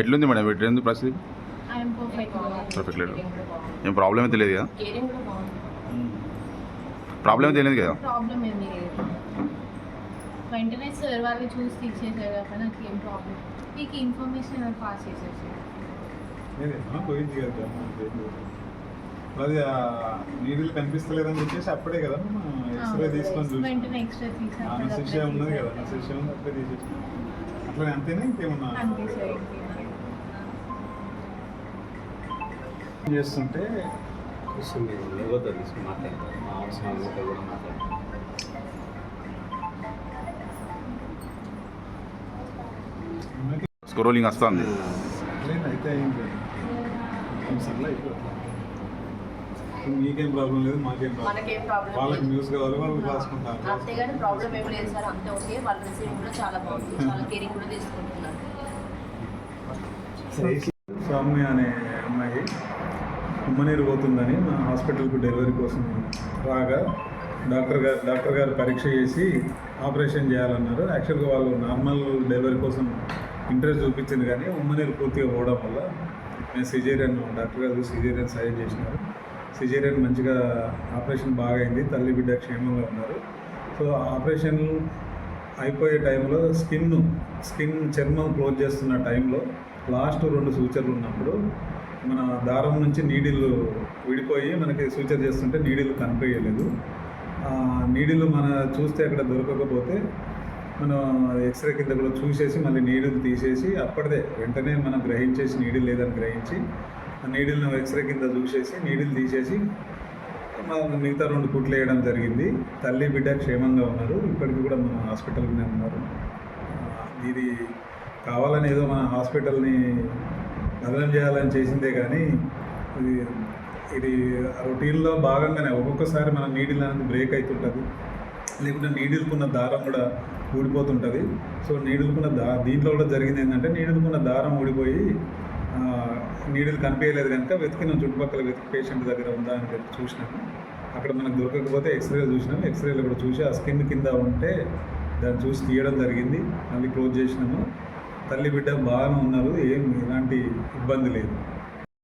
ఎట్లుంది మేడం? ఎట్లుంది పరిస్థితి? ఐఎమ్ పర్ఫెక్ట్ పర్ఫెక్ట్ లేదు ఏం ప్రాబ్లం అయితే తెలియదు కదా? కేరింగ్ కూడా బాగుంది. ప్రాబ్లం అయితే కదా? లేదు. వెంటనే సార్ వాళ్ళు చూసి తీసేసారు కాబట్టి నాకు ఏం ప్రాబ్లం మీకు ఇన్ఫర్మేషన్ పాస్ చేసేసారు లేదమ్మా పోయింది కదా? అది ఆ నీళ్ళు కనిపిస్తలేదని చెప్పేసి అప్పుడే కదా ఎక్స్రే తీసుకొని చూసి ఉన్నది కదా అప్పుడే తీసేసి. అట్లా అంతేనా ఇంకేమన్నా? చేస్తుంటే? వస్తుంది లేకపోతే తీసుకుని మాట్లాడతారు. మా అవసరం ఉంటే కూడా మాట్లాడతారు. స్క్రోలింగ్ వస్తుంది. అయితే సర్లే మీకేం ప్రాబ్లం లేదు మాకేం ప్రాబ్లం మనకేం ప్రాబ్లం వాళ్ళకి న్యూస్ కావాలి వాళ్ళు రాసుకుంటారు. అంతేగాని ప్రాబ్లం ఏం లేదు సార్ అంతే ఓకే. వాళ్ళ రిసీవింగ్ కూడా చాలా బాగుంది. చాలా కేరింగ్ కూడా తీసుకుంటున్నారు. సౌమ్య అనే అమ్మాయి ఉమ్మనీరు పోతుందని మా హాస్పిటల్కి డెలివరీ కోసం రాగా డాక్టర్ గారు డాక్టర్ గారు పరీక్ష చేసి ఆపరేషన్ చేయాలన్నారు. యాక్చువల్గా వాళ్ళు నార్మల్ డెలివరీ కోసం ఇంట్రెస్ట్ చూపించింది కానీ ఉమ్మనీరు పూర్తిగా పోవడం వల్ల మేము సిజేరియన్ డాక్టర్ గారు సిజేరియన్ సజెస్ట్ చేసినారు. సిజేరియన్ మంచిగా ఆపరేషన్ బాగా అయింది తల్లి బిడ్డ క్షేమంగా ఉన్నారు. సో ఆపరేషన్ అయిపోయే టైంలో స్కిన్ స్కిన్ చర్మం క్లోజ్ చేస్తున్న టైంలో లాస్ట్ రెండు సూచనలు ఉన్నప్పుడు మన దారం నుంచి నీడిల్ విడిపోయి మనకి సూచన చేస్తుంటే నీడిల్ కనిపించలేదు. నీడిల్ మన చూస్తే అక్కడ దొరకకపోతే మనం ఎక్స్రే కింద కూడా చూసేసి మళ్ళీ నీడిల్ తీసేసి అప్పటిదే వెంటనే మనం గ్రహించేసి నీడిల్ లేదని గ్రహించి ఆ నీడిల్ని ఎక్స్రే కింద చూసేసి నీడిల్ తీసేసి మన మిగతా రెండు కుట్లు వేయడం జరిగింది. తల్లి బిడ్డ క్షేమంగా ఉన్నారు. ఇప్పటికీ కూడా మన హాస్పిటల్లోనే ఉన్నారు. ఇది కావాలని ఏదో మన హాస్పిటల్ని బదనం చేయాలని చేసిందే కానీ ఇది ఇది రొటీన్లో భాగంగానే ఒక్కొక్కసారి మన నీడిల్ అనేది బ్రేక్ అవుతుంటుంది లేకుంటే నీడిల్కున్న దారం కూడా ఊడిపోతుంటుంది. సో నీడిల్కున్న దా దీంట్లో కూడా జరిగింది ఏంటంటే నీడిల్కున్న దారం ఊడిపోయి నీడలు కనిపించలేదు కనుక వెతికిన చుట్టుపక్కల వెతికి పేషెంట్ దగ్గర ఉందా అని చెప్పి చూసినాము అక్కడ మనకు దొరకకపోతే ఎక్స్రే చూసినాము. ఎక్స్రేలో కూడా చూసి ఆ స్కిన్ కింద ఉంటే దాన్ని చూసి తీయడం జరిగింది. మళ్ళీ క్లోజ్ చేసినాము. తల్లి బిడ్డ బాగానే ఉన్నారు. ఏం ఎలాంటి ఇబ్బంది లేదు.